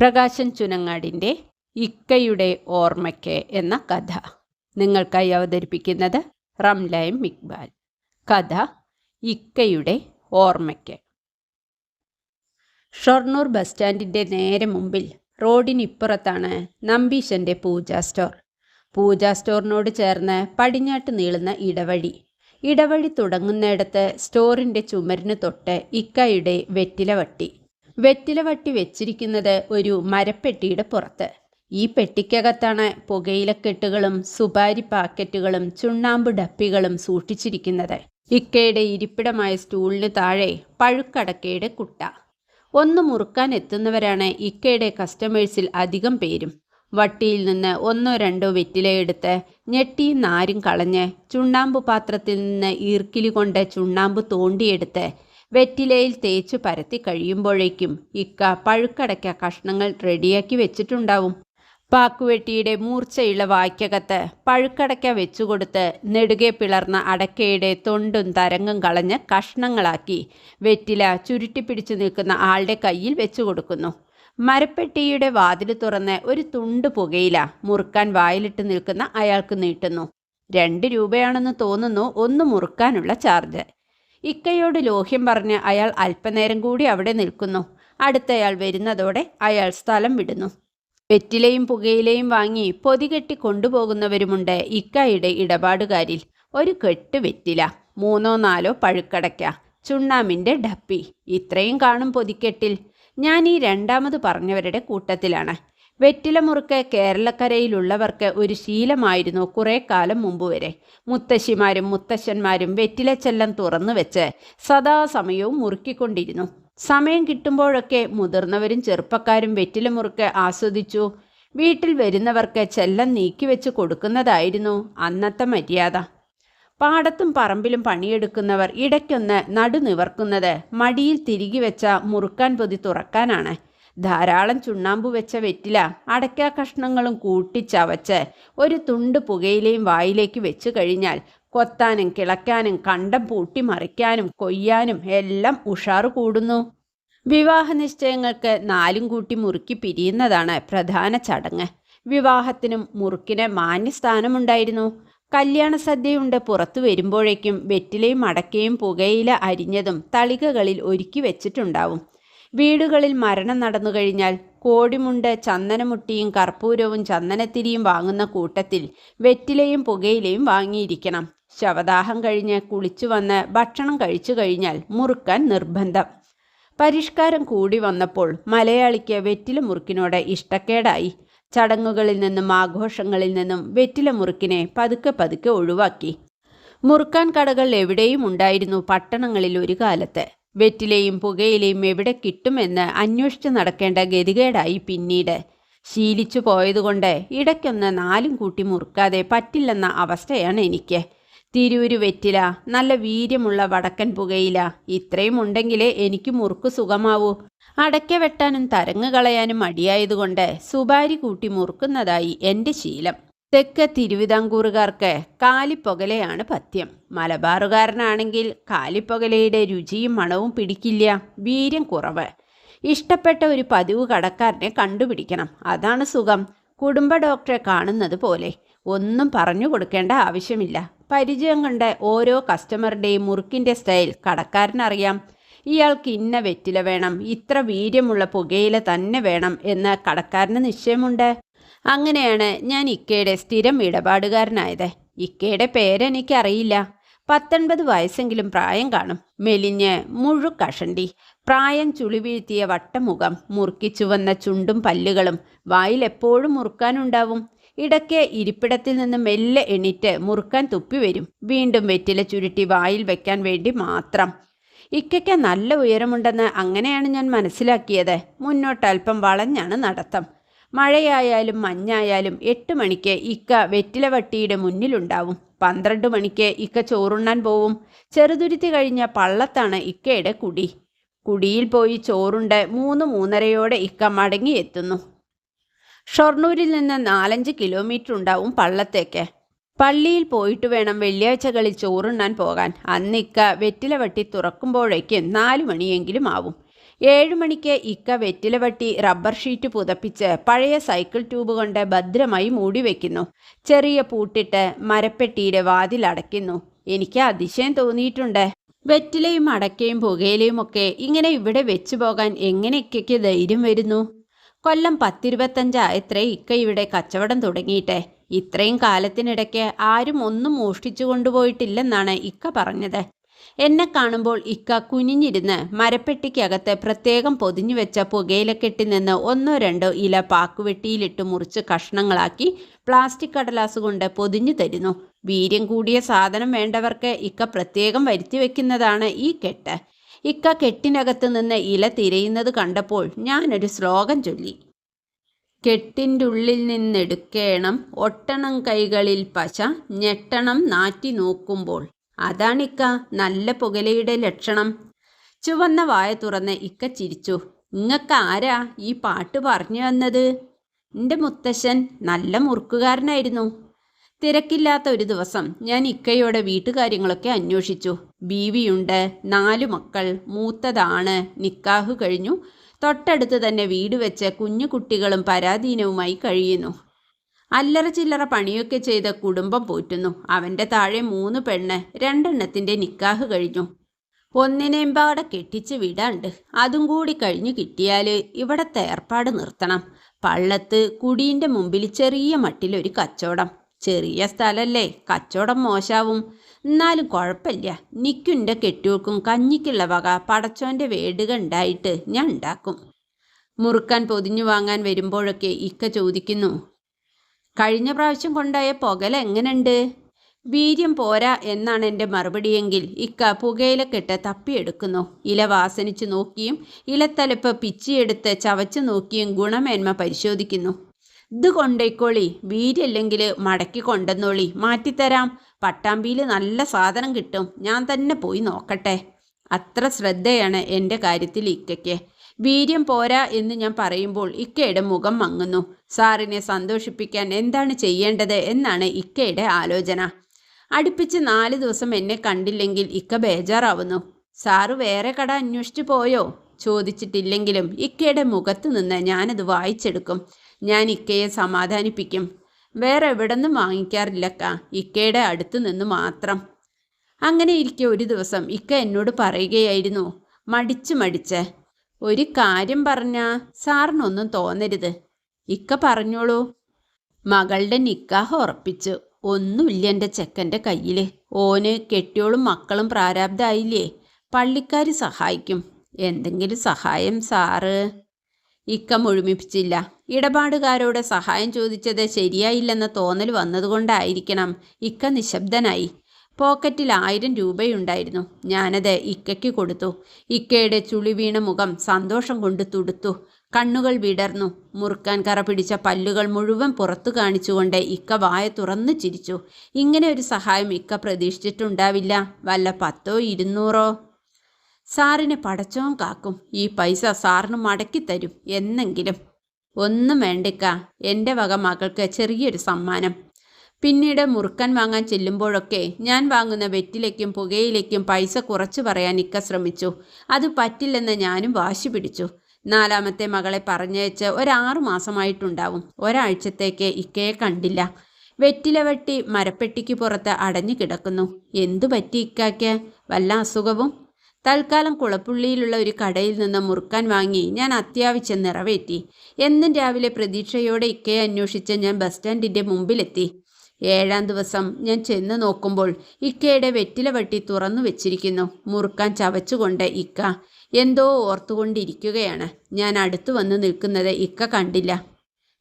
പ്രകാശൻ ചുനങ്ങാടിന്റെ ഇക്കയുടെ ഓർമ്മയ്ക്ക് എന്ന കഥ. നിങ്ങൾക്കായി അവതരിപ്പിക്കുന്നത് റംലൈം ഇക്ബാൽ. കഥ ഇക്കയുടെ ഓർമ്മയ്ക്ക്. ഷൊർണൂർ ബസ് സ്റ്റാൻഡിന്റെ നേരെ മുമ്പിൽ റോഡിനിപ്പുറത്താണ് നമ്പീശന്റെ പൂജാ സ്റ്റോർ. പൂജാ സ്റ്റോറിനോട് ചേർന്ന് പടിഞ്ഞാട്ട് നീളുന്ന ഇടവഴി. ഇടവഴി തുടങ്ങുന്നിടത്ത് സ്റ്റോറിന്റെ ചുമരിന് തൊട്ട് ഇക്കയുടെ വെറ്റിലവട്ടി വെറ്റിലവട്ടി വെച്ചിരിക്കുന്നത് ഒരു മരപ്പെട്ടിയുടെ പുറത്ത്. ഈ പെട്ടിക്കകത്താണ് പുകയിലക്കെട്ടുകളും സുപാരി പാക്കറ്റുകളും ചുണ്ണാമ്പ് ഡപ്പികളും സൂക്ഷിച്ചിരിക്കുന്നത്. ഇക്കയുടെ ഇരിപ്പിടമായ സ്റ്റൂളിന് താഴെ പഴുക്കടക്കയുടെ കുട്ട. ഒന്ന് മുറുക്കാൻ എത്തുന്നവരാണ് ഇക്കയുടെ കസ്റ്റമേഴ്സിൽ അധികം പേരും. വട്ടിയിൽ നിന്ന് ഒന്നോ രണ്ടോ വെറ്റിലയെടുത്ത് ഞെട്ടിയും നാരും കളഞ്ഞ് ചുണ്ണാമ്പ് പാത്രത്തിൽ നിന്ന് ഈർക്കിലി കൊണ്ട് ചുണ്ണാമ്പ് തോണ്ടിയെടുത്ത് വെറ്റിലയിൽ തേച്ചു പരത്തി കഴിയുമ്പോഴേക്കും ഇക്ക പഴുക്കടയ്ക്ക കഷ്ണങ്ങൾ റെഡിയാക്കി വെച്ചിട്ടുണ്ടാവും. പാക്കുവെട്ടിയുടെ മൂർച്ചയുള്ള വായ്ക്കകത്ത് പഴുക്കടയ്ക്ക വെച്ചുകൊടുത്ത് നെടുകെ പിളർന്ന അടക്കയുടെ തൊണ്ടും തരങ്ങും കളഞ്ഞ് കഷ്ണങ്ങളാക്കി വെറ്റില ചുരുട്ടിപ്പിടിച്ചു നിൽക്കുന്ന ആളുടെ കയ്യിൽ വെച്ചു കൊടുക്കുന്നു മരപ്പെട്ടിയുടെ വാതിൽ തുറന്ന് ഒരു തുണ്ട് പുകയില മുറുക്കാൻ വായിലിട്ട് നിൽക്കുന്ന അയാൾക്ക് നീട്ടുന്നു. രണ്ട് രൂപയാണെന്ന് തോന്നുന്നു ഒന്ന് മുറുക്കാനുള്ള ചാർജ്. ഇക്കയോട് ലോഹ്യം പറഞ്ഞ് അയാൾ അല്പനേരം കൂടി അവിടെ നിൽക്കുന്നു. അടുത്തയാൾ വരുന്നതോടെ അയാൾ സ്ഥലം വിടുന്നു. വെറ്റിലയും പുകയിലയും വാങ്ങി പൊതി കെട്ടി കൊണ്ടുപോകുന്നവരുമുണ്ട് ഇക്കയുടെ ഇടപാടുകാരിൽ. ഒരു കെട്ട് വെറ്റില മൂന്നോ നാലോ പഴുക്കടയ്ക്ക ചുണ്ണാമ്പിന്റെ ഡപ്പി. ഇത്രയും കാണും പൊതിക്കെട്ടിൽ. ഞാൻ ഈ രണ്ടാമത് പറഞ്ഞവരുടെ കൂട്ടത്തിലാണ്. വെറ്റില മുറുക്ക് കേരളക്കരയിലുള്ളവർക്ക് ഒരു ശീലമായിരുന്നു കുറേ കാലം മുമ്പ് വരെ മുത്തശ്ശിമാരും മുത്തശ്ശന്മാരും വെറ്റിലച്ചെല്ലം തുറന്നു വെച്ച് സദാസമയവും മുറുക്കിക്കൊണ്ടിരുന്നു. സമയം കിട്ടുമ്പോഴൊക്കെ മുതിർന്നവരും ചെറുപ്പക്കാരും വെറ്റിലമുറുക്ക് ആസ്വദിച്ചു. വീട്ടിൽ വരുന്നവർക്ക് ചെല്ലം നീക്കിവെച്ച് കൊടുക്കുന്നതായിരുന്നു അന്നത്തെ മര്യാദ. പാടത്തും പറമ്പിലും പണിയെടുക്കുന്നവർ ഇടയ്ക്കൊന്ന് നടുനിവർക്കുന്നത് മടിയിൽ തിരികെ വെച്ച മുറുക്കാൻ പൊതി തുറക്കാനാണ്. ധാരാളം ചുണ്ണാമ്പ് വെച്ച വെറ്റില അടയ്ക്ക കഷ്ണങ്ങളും കൂട്ടിച്ചവച്ച് ഒരു തുണ്ട് പുകയിലയും വായിലേക്ക് വെച്ചു കഴിഞ്ഞാൽ കൊത്താനും കിളക്കാനും കണ്ടം പൂട്ടി മറിക്കാനും കൊയ്യാനും എല്ലാം ഉഷാറ് കൂടുന്നു. വിവാഹ നിശ്ചയങ്ങൾക്ക് നാലും കൂട്ടി മുറുക്കി പിരിയുന്നതാണ് പ്രധാന ചടങ്ങ്. വിവാഹത്തിനും മുറുക്കിന് മാന്യസ്ഥാനമുണ്ടായിരുന്നു കല്യാണ സദ്യയുണ്ട് പുറത്തു വരുമ്പോഴേക്കും വെറ്റിലയും അടക്കയും പുകയില അരിഞ്ഞതും തളികകളിൽ ഒരുക്കി വെച്ചിട്ടുണ്ടാവും. വീടുകളിൽ മരണം നടന്നു കഴിഞ്ഞാൽ കോടിമുണ്ട് ചന്ദനമുട്ടിയും കർപ്പൂരവും ചന്ദനത്തിരിയും വാങ്ങുന്ന കൂട്ടത്തിൽ വെറ്റിലയും പുകയിലയും വാങ്ങിയിരിക്കണം. ശവദാഹം കഴിഞ്ഞ് കുളിച്ചു വന്ന് ഭക്ഷണം കഴിച്ചു കഴിഞ്ഞാൽ മുറുക്കാൻ നിർബന്ധം. പരിഷ്കാരം കൂടി വന്നപ്പോൾ മലയാളിക്ക് വെറ്റില മുറുക്കിനോട് ഇഷ്ടക്കേടായി. ചടങ്ങുകളിൽ നിന്നും ആഘോഷങ്ങളിൽ നിന്നും വെറ്റില മുറുക്കിനെ പതുക്കെ പതുക്കെ ഒഴിവാക്കി. മുറുക്കാൻ കടകൾ എവിടെയും ഉണ്ടായിരുന്നു പട്ടണങ്ങളിൽ ഒരു കാലത്ത്. വെറ്റിലയും പുകയിലെയും എവിടെ കിട്ടുമെന്ന് അന്വേഷിച്ച് നടക്കേണ്ട ഗതികേടായി പിന്നീട്. ശീലിച്ചു പോയതുകൊണ്ട് ഇടയ്ക്കൊന്ന് നാലും കൂട്ടി മുറുക്കാതെ പറ്റില്ലെന്ന അവസ്ഥയാണ് എനിക്ക്. തിരൂര് വെറ്റില നല്ല വീര്യമുള്ള വടക്കൻ പുകയില ഇത്രയും ഉണ്ടെങ്കിലേ എനിക്ക് മുറുക്ക് സുഖമാവൂ. അടയ്ക്ക വെട്ടാനും തരങ്ങ് കളയാനും മടിയായതുകൊണ്ട് സുബാരി കൂട്ടി മുറുക്കുന്നതായി എന്റെ ശീലം. തെക്ക് തിരുവിതാംകൂറുകാർക്ക് കാലിപ്പൊകലെയാണ് പഥ്യം. മലബാറുകാരനാണെങ്കിൽ കാലിപ്പൊകലയുടെ രുചിയും മണവും പിടിക്കില്ല വീര്യം കുറവ്. ഇഷ്ടപ്പെട്ട ഒരു പതിവ് കടക്കാരനെ കണ്ടുപിടിക്കണം അതാണ് സുഖം. കുടുംബ ഡോക്ടറെ കാണുന്നത് പോലെ. ഒന്നും പറഞ്ഞു കൊടുക്കേണ്ട ആവശ്യമില്ല. പരിചയം കണ്ട ഓരോ കസ്റ്റമറുടെയും മുറുക്കിന്റെ സ്റ്റൈൽ കടക്കാരനറിയാം. ഇയാൾക്ക് ഇന്ന വെറ്റില വേണം ഇത്ര വീര്യമുള്ള പുകയില തന്നെ വേണം എന്ന് കടക്കാരന് നിശ്ചയമുണ്ട്. അങ്ങനെയാണ് ഞാൻ ഇക്കയുടെ സ്ഥിരം ഇടപാടുകാരനായത്. ഇക്കയുടെ പേരെനിക്കറിയില്ല. പത്തൊൻപത് വയസ്സെങ്കിലും പ്രായം കാണും. മെലിഞ്ഞ് മുഴുക്കഷണ്ടി പ്രായം ചുളി വീഴ്ത്തിയ വട്ടമുഖം. മുറുക്കി ചുവന്ന ചുണ്ടും പല്ലുകളും വായിലെപ്പോഴും മുറുക്കാനുണ്ടാവും. ഇടയ്ക്ക് ഇരിപ്പിടത്തിൽ നിന്ന് മെല്ലെ എണീറ്റ് മുറുക്കാൻ തുപ്പി വരും. വീണ്ടും വെറ്റില ചുരുട്ടി വായിൽ വെക്കാൻ വേണ്ടി മാത്രം. ഇക്കയ്ക്ക് നല്ല ഉയരമുണ്ടെന്ന് അങ്ങനെയാണ് ഞാൻ മനസ്സിലാക്കിയത്. മുന്നോട്ട് അല്പം വളഞ്ഞാണ് നടത്തം. മഴയായാലും മഞ്ഞായാലും എട്ട് മണിക്ക് ഇക്ക വെറ്റിലവട്ടിയുടെ മുന്നിലുണ്ടാവും. പന്ത്രണ്ട് മണിക്ക് ഇക്ക ചോറുണ്ണാൻ പോവും. ചെറുതുരുത്തി കഴിഞ്ഞ പള്ളത്താണ് ഇക്കയുടെ കുടി. കുടിയിൽ പോയി ചോറുണ്ട് മൂന്ന് മൂന്നരയോടെ ഇക്ക മടങ്ങിയെത്തുന്നു. ഷൊർണൂരിൽ നിന്ന് നാലഞ്ച് കിലോമീറ്റർ ഉണ്ടാവും പള്ളത്തേക്ക്. പള്ളിയിൽ പോയിട്ട് വേണം വെള്ളിയാഴ്ചകളിൽ ചോറുണ്ണാൻ പോകാൻ. അന്നിക്ക വെറ്റിലവട്ടി തുറക്കുമ്പോഴേക്ക് നാലു മണിയെങ്കിലും ആവും. മണിക്ക് ഇക്ക വെറ്റിലവട്ടി റബ്ബർ ഷീറ്റ് പുതപ്പിച്ച് പഴയ സൈക്കിൾ ട്യൂബ് കൊണ്ട് ഭദ്രമായി മൂടി വെക്കുന്നു. ചെറിയ പൂട്ടിട്ട് മരപ്പെട്ടിയുടെ വാതിൽ അടയ്ക്കുന്നു. എനിക്ക് അതിശയം തോന്നിയിട്ടുണ്ട്. വെറ്റിലയും അടക്കയും പുകയിലയും ഒക്കെ ഇങ്ങനെ ഇവിടെ വെച്ചു പോകാൻ എങ്ങനെ ഇക്കയ്ക്ക് ധൈര്യം വരുന്നു? കൊല്ലം പത്തിരുപത്തഞ്ചായത്രേ ഇക്ക ഇവിടെ കച്ചവടം തുടങ്ങിയിട്ടെ. ഇത്രയും കാലത്തിനിടയ്ക്ക് ആരും ഒന്നും മോഷ്ടിച്ചു കൊണ്ടുപോയിട്ടില്ലെന്നാണ് ഇക്ക പറഞ്ഞത്. എന്നെ കാണുമ്പോൾ ഇക്ക കുനിഞ്ഞിരുന്ന് മരപ്പെട്ടിക്കകത്ത് പ്രത്യേകം പൊതിഞ്ഞു വെച്ച പുകയിലക്കെട്ടിൽ നിന്ന് ഒന്നോ രണ്ടോ ഇല പാക്കുവെട്ടിയിലിട്ട് മുറിച്ച് കഷ്ണങ്ങളാക്കി പ്ലാസ്റ്റിക് കടലാസ് കൊണ്ട് പൊതിഞ്ഞു തരുന്നു. വീര്യം കൂടിയ സാധനം വേണ്ടവർക്ക് ഇക്ക പ്രത്യേകം വരുത്തി വെക്കുന്നതാണ് ഈ കെട്ട്. ഇക്ക കെട്ടിനകത്ത് നിന്ന് ഇല തിരയുന്നത് കണ്ടപ്പോൾ ഞാനൊരു ശ്ലോകം ചൊല്ലി. കെട്ടിന്റെ ഉള്ളിൽ നിന്നെടുക്കേണം ഒട്ടണം കൈകളിൽ പശ ഞെട്ടണം നാറ്റി നോക്കുമ്പോൾ. അതാണിക്ക നല്ല പുകലയുടെ ലക്ഷണം. ചുവന്ന വായ തുറന്ന് ഇക്ക ചിരിച്ചു. ഇങ്ങക്ക് ആരാ ഈ പാട്ട് പറഞ്ഞു വന്നത് എന്റെ മുത്തശ്ശൻ നല്ല മുറുക്കുകാരനായിരുന്നു. തിരക്കില്ലാത്ത ഒരു ദിവസം ഞാൻ ഇക്കയോടെ വീട്ടുകാര്യങ്ങളൊക്കെ അന്വേഷിച്ചു. ബീവിയുണ്ട് നാലു മക്കൾ മൂത്തതാണ് നിക്കാഹ് കഴിഞ്ഞു. തൊട്ടടുത്ത് തന്നെ വീട് വെച്ച് കുഞ്ഞു കുട്ടികളും പരാധീനവുമായി കഴിയുന്നു. അല്ലറ ചില്ലറ പണിയൊക്കെ ചെയ്ത് കുടുംബം പോറ്റുന്നു. അവന്റെ താഴെ മൂന്ന് പെണ്ണ് രണ്ടെണ്ണത്തിന്റെ നിക്കാഹ് കഴിഞ്ഞു. ഒന്നിനെമ്പാടെ കെട്ടിച്ച് വിടാണ്ട്. അതും കൂടി കഴിഞ്ഞു കിട്ടിയാൽ ഇവിടത്തെ ഏർപ്പാട് നിർത്തണം. പള്ളത്ത് കുടീന്റെ മുമ്പിൽ ചെറിയ മട്ടിലൊരു കച്ചവടം. ചെറിയ സ്ഥലല്ലേ കച്ചവടം മോശാവും. എന്നാലും കുഴപ്പമില്ല. നിക്കുന്റെ കെട്ടിയോൾക്കും കഞ്ഞിക്കുള്ള വക പടച്ചോന്റെ വേടുക ഉണ്ടായിട്ട് ഞാൻ ഉണ്ടാക്കും. മുറുക്കാൻ പൊതിഞ്ഞു വാങ്ങാൻ വരുമ്പോഴൊക്കെ ഇക്ക ചോദിക്കുന്നു കഴിഞ്ഞ പ്രാവശ്യം കൊണ്ടായ പുകല എങ്ങനെയുണ്ട് വീര്യം പോരാ എന്നാണ് എന്റെ മറുപടിയെങ്കിൽ ഇക്ക പുകയിലക്കെട്ട് തപ്പിയെടുക്കുന്നു. ഇല വാസനിച്ചു നോക്കിയും ഇലത്തലപ്പ് പിച്ചിയെടുത്ത് ചവച്ചു നോക്കിയും ഗുണമേന്മ പരിശോധിക്കുന്നു. ഇത് കൊണ്ടേക്കോളി. വീര്യല്ലെങ്കിൽ മടക്കി കൊണ്ടെന്നോളി മാറ്റിത്തരാം. പട്ടാമ്പിയിൽ നല്ല സാധനം കിട്ടും. ഞാൻ തന്നെ പോയി നോക്കട്ടെ. അത്ര ശ്രദ്ധയാണ് എന്റെ കാര്യത്തിൽ ഇക്കയ്ക്ക്. വീര്യം പോരാ എന്ന് ഞാൻ പറയുമ്പോൾ ഇക്കയുടെ മുഖം മങ്ങുന്നു. സാറിനെ സന്തോഷിപ്പിക്കാൻ എന്താണ് ചെയ്യേണ്ടത് എന്നാണ് ഇക്കയുടെ ആലോചന. അടുപ്പിച്ച് നാല് ദിവസം എന്നെ കണ്ടില്ലെങ്കിൽ ഇക്ക ബേജാറാവുന്നു. സാറ് വേറെ കട അന്വേഷിച്ചു പോയോ? ചോദിച്ചിട്ടില്ലെങ്കിലും ഇക്കയുടെ മുഖത്തു നിന്ന് ഞാനത് വായിച്ചെടുക്കും. ഞാൻ ഇക്കയെ സമാധാനിപ്പിക്കും. വേറെ എവിടെ നിന്നും വാങ്ങിക്കാറില്ലക്ക ഇക്കയുടെ അടുത്തു നിന്ന് മാത്രം. അങ്ങനെ ഇരിക്കെ ഒരു ദിവസം ഇക്ക എന്നോട് പറയുകയായിരുന്നു. മടിച്ച് മടിച്ച്. ഒരു കാര്യം പറഞ്ഞാ സാറിനൊന്നും തോന്നരുത്. ഇക്ക പറഞ്ഞോളൂ. മകളുടെ നിക്കാഹ് ഉറപ്പിച്ചു. ഒന്നുമില്ല എന്റെ ചെക്കന്റെ കയ്യിൽ ഓന് കെട്ടിയോളും മക്കളും പ്രാരാബ്ധായില്ലേ പള്ളിക്കാർ സഹായിക്കും. എന്തെങ്കിലും സഹായം സാറ്? ഇക്ക മുഴുമിപ്പിച്ചില്ല. ഇടപാടുകാരോട് സഹായം ചോദിച്ചത് ശരിയായില്ലെന്ന തോന്നൽ വന്നതുകൊണ്ടായിരിക്കണം ഇക്ക നിശബ്ദനായി. പോക്കറ്റിൽ ആയിരം രൂപയുണ്ടായിരുന്നു. ഞാനത് ഇക്കയ്ക്ക് കൊടുത്തു. ഇക്കയുടെ ചുളി വീണ മുഖം സന്തോഷം കൊണ്ട് തുടുത്തു. കണ്ണുകൾ വിടർന്നു. മുറുക്കാൻ കറ പിടിച്ച പല്ലുകൾ മുഴുവൻ പുറത്തു കാണിച്ചുകൊണ്ട് ഇക്ക വായ തുറന്നു ചിരിച്ചു. ഇങ്ങനെ ഒരു സഹായം ഇക്ക പ്രതീക്ഷിച്ചിട്ടുണ്ടാവില്ല. വല്ല പത്തോ ഇരുന്നൂറോ? സാറിനെ പടച്ചോം കാക്കും. ഈ പൈസ സാറിന് മടക്കി തരും. എന്നെങ്കിലും. ഒന്നും വേണ്ടിക്ക. എന്റെ വക മകൾക്ക് ചെറിയൊരു സമ്മാനം. പിന്നീട് മുറുക്കൻ വാങ്ങാൻ ചെല്ലുമ്പോഴൊക്കെ ഞാൻ വാങ്ങുന്ന വെറ്റിലേക്കും പുകയിലേക്കും പൈസ കുറച്ചു പറയാൻ ഇക്ക ശ്രമിച്ചു. അത് പറ്റില്ലെന്ന് ഞാനും വാശി പിടിച്ചു. നാലാമത്തെ മകളെ പറഞ്ഞയച്ച് ഒരാറു മാസമായിട്ടുണ്ടാവും. ഒരാഴ്ചത്തേക്ക് ഇക്കയെ കണ്ടില്ല. വെറ്റില വെട്ടി മരപ്പെട്ടിക്ക് പുറത്ത് അടഞ്ഞു കിടക്കുന്നു. എന്തു പറ്റി ഇക്കാക്ക്? വല്ല അസുഖവും? തൽക്കാലം കുളപ്പുള്ളിയിലുള്ള ഒരു കടയിൽ നിന്ന് മുറുക്കാൻ വാങ്ങി ഞാൻ അത്യാവശ്യം നിറവേറ്റി. എന്നും രാവിലെ പ്രതീക്ഷയോടെ ഇക്കയെ അന്വേഷിച്ച് ഞാൻ ബസ് സ്റ്റാൻഡിന്റെ മുമ്പിലെത്തി. ഏഴാം ദിവസം ഞാൻ ചെന്ന് നോക്കുമ്പോൾ ഇക്കയുടെ വെറ്റില വട്ടി തുറന്നു വെച്ചിരിക്കുന്നു. മുറുക്കാൻ ചവച്ചുകൊണ്ട് ഇക്ക എന്തോ ഓർത്തുകൊണ്ടിരിക്കുകയാണ്. ഞാൻ അടുത്തു വന്ന് നിൽക്കുന്നത് ഇക്ക കണ്ടില്ല.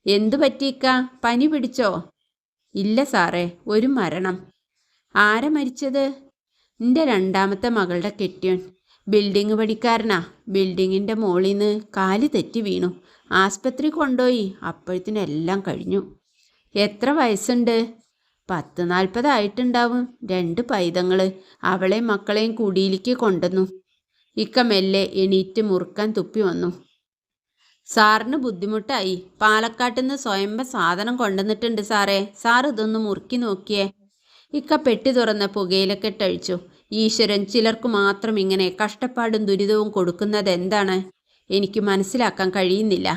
എന്തു പറ്റി ഇക്ക? പനി പിടിച്ചോ? ഇല്ല സാറേ ഒരു മരണം. ആരെ മരിച്ചത്? എന്റെ രണ്ടാമത്തെ മകളുടെ കെട്ടിയൻ ബിൽഡിംഗ് പണിക്കാരനാ. ബിൽഡിങ്ങിന്റെ മുകളിൽ നിന്ന് കാൽ തെറ്റി വീണു. ആസ്പത്രി കൊണ്ടുപോയി. അപ്പോഴത്തിനെല്ലാം കഴിഞ്ഞു. എത്ര വയസ്സുണ്ട്? പത്ത് നാൽപ്പതായിട്ടുണ്ടാവും. രണ്ട് പൈതങ്ങൾ അവളെ മക്കളെയും കുടിയിലേക്ക് കൊണ്ടുവന്നു. ഇക്ക മെല്ലെ എണീറ്റ് മുറുക്കാൻ തുപ്പി വന്നു. സാറിന് ബുദ്ധിമുട്ടായി. പാലക്കാട്ടിൽ നിന്ന് സ്വയംഭ സാധനം കൊണ്ടുവന്നിട്ടുണ്ട് സാറേ. സാർ ഇതൊന്ന് മുറുക്കി നോക്കിയേ. ഇക്ക പെട്ടി തുറന്ന പുകയിലൊക്കെ ഇട്ടഴിച്ചു. ഈശ്വരൻ ചിലർക്ക് മാത്രം ഇങ്ങനെ കഷ്ടപ്പാടും ദുരിതവും കൊടുക്കുന്നത് എന്താണ്? എനിക്ക് മനസ്സിലാക്കാൻ കഴിയുന്നില്ല.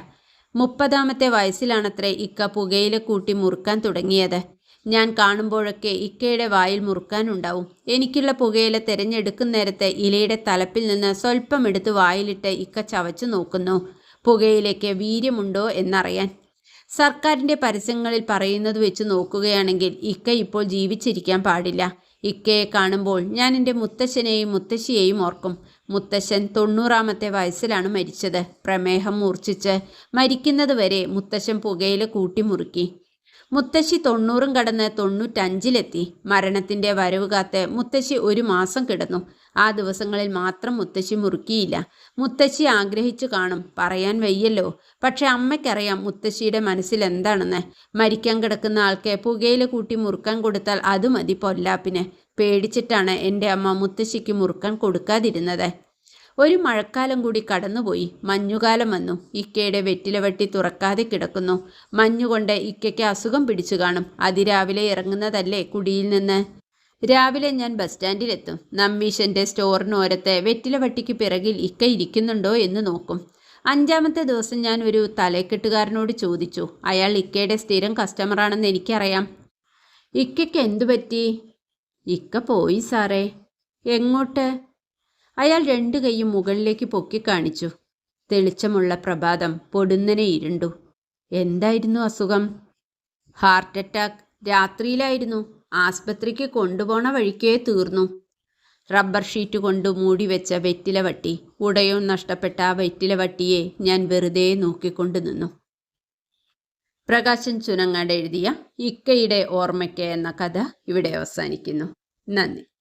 മുപ്പതാമത്തെ വയസ്സിലാണത്രേ ഇക്ക പുകയില കൂട്ടി മുറുക്കാൻ തുടങ്ങിയത്. ഞാൻ കാണുമ്പോഴൊക്കെ ഇക്കയുടെ വായിൽ മുറുക്കാനുണ്ടാവും എനിക്കുള്ള പുകയില തിരഞ്ഞെടുക്കുന്ന നേരത്തെ ഇലയുടെ തലപ്പിൽ നിന്ന് സ്വല്പം എടുത്ത് വായിലിട്ട് ഇക്ക ചവച്ചു നോക്കുന്നു. പുകയിലേക്ക് വീര്യമുണ്ടോ എന്നറിയാൻ. സർക്കാരിന്റെ പരസ്യങ്ങളിൽ പറയുന്നത് വെച്ച് നോക്കുകയാണെങ്കിൽ ഇക്ക ഇപ്പോൾ ജീവിച്ചിരിക്കാൻ പാടില്ല. ഇക്കയെ കാണുമ്പോൾ ഞാൻ എന്റെ മുത്തശ്ശനെയും മുത്തശ്ശിയെയും ഓർക്കും. മുത്തശ്ശൻ തൊണ്ണൂറാമത്തെ വയസ്സിലാണ് മരിച്ചത്. പ്രമേഹം മൂർച്ഛിച്ച് മരിക്കുന്നത് വരെ മുത്തശ്ശൻ പുകയില കൂട്ടി മുറുക്കി മുത്തശ്ശി തൊണ്ണൂറും കടന്ന് തൊണ്ണൂറ്റഞ്ചിലെത്തി. മരണത്തിന്റെ വരവ് കാത്ത് മുത്തശ്ശി ഒരു മാസം കിടന്നു. ആ ദിവസങ്ങളിൽ മാത്രം മുത്തശ്ശി മുറുക്കിയില്ല. മുത്തശ്ശി ആഗ്രഹിച്ചു കാണും. പറയാൻ വയ്യല്ലോ. പക്ഷെ അമ്മയ്ക്കറിയാം മുത്തശ്ശിയുടെ മനസ്സിൽ എന്താണെന്ന്. മരിക്കാൻ കിടക്കുന്ന ആൾക്ക് പുകയില കൂട്ടി മുറുക്കാൻ കൊടുത്താൽ അത് മതി പൊല്ലാപ്പിന്. പേടിച്ചിട്ടാണ് എന്റെ അമ്മ മുത്തശ്ശിക്ക് മുറുക്കാൻ കൊടുക്കാതിരുന്നത്. ഒരു മഴക്കാലം കൂടി കടന്നുപോയി. മഞ്ഞുകാലം വന്നു. ഇക്കയുടെ വെറ്റിലവട്ടി തുറക്കാതെ കിടക്കുന്നു. മഞ്ഞുകൊണ്ട് ഇക്കയ്ക്ക് അസുഖം പിടിച്ചു കാണും. അതിരാവിലെ ഇറങ്ങുന്നതല്ലേ കുടിയിൽ നിന്ന്? രാവിലെ ഞാൻ ബസ് സ്റ്റാൻഡിലെത്തും. നമ്മീശന്റെ സ്റ്റോറിനോരത്തെ വെറ്റിലവട്ടിക്ക് പിറകിൽ ഇക്ക ഇരിക്കുന്നുണ്ടോ എന്ന് നോക്കും. അഞ്ചാമത്തെ ദിവസം ഞാൻ ഒരു തലക്കെട്ടുകാരനോട് ചോദിച്ചു. അയാൾ ഇക്കയുടെ സ്ഥിരം കസ്റ്റമറാണെന്ന് എനിക്കറിയാം. ഇക്കയ്ക്ക് എന്തു പറ്റി ഇക്ക പോയി സാറേ. എങ്ങോട്ട്? അയാൾ രണ്ടു കൈയും മുകളിലേക്ക് പൊക്കി കാണിച്ചു. തെളിച്ചമുള്ള പ്രഭാതം പൊടുന്നനെ ഇരുണ്ടു. എന്തായിരുന്നു അസുഖം? Heart attack. രാത്രിയിലായിരുന്നു. ആസ്പത്രിക്ക് കൊണ്ടുപോണ വഴിക്കേ തീർന്നു. റബ്ബർ ഷീറ്റ് കൊണ്ട് മൂടി വെച്ച വെറ്റില വട്ടി. ഉടയവും നഷ്ടപ്പെട്ട ആ വെറ്റില വട്ടിയെ ഞാൻ വെറുതെ നോക്കിക്കൊണ്ടു നിന്നു. പ്രകാശൻ ചുനങ്ങാട് എഴുതിയ ഇക്കയുടെ ഓർമ്മയ്ക്ക് എന്ന കഥ ഇവിടെ അവസാനിക്കുന്നു. നന്ദി.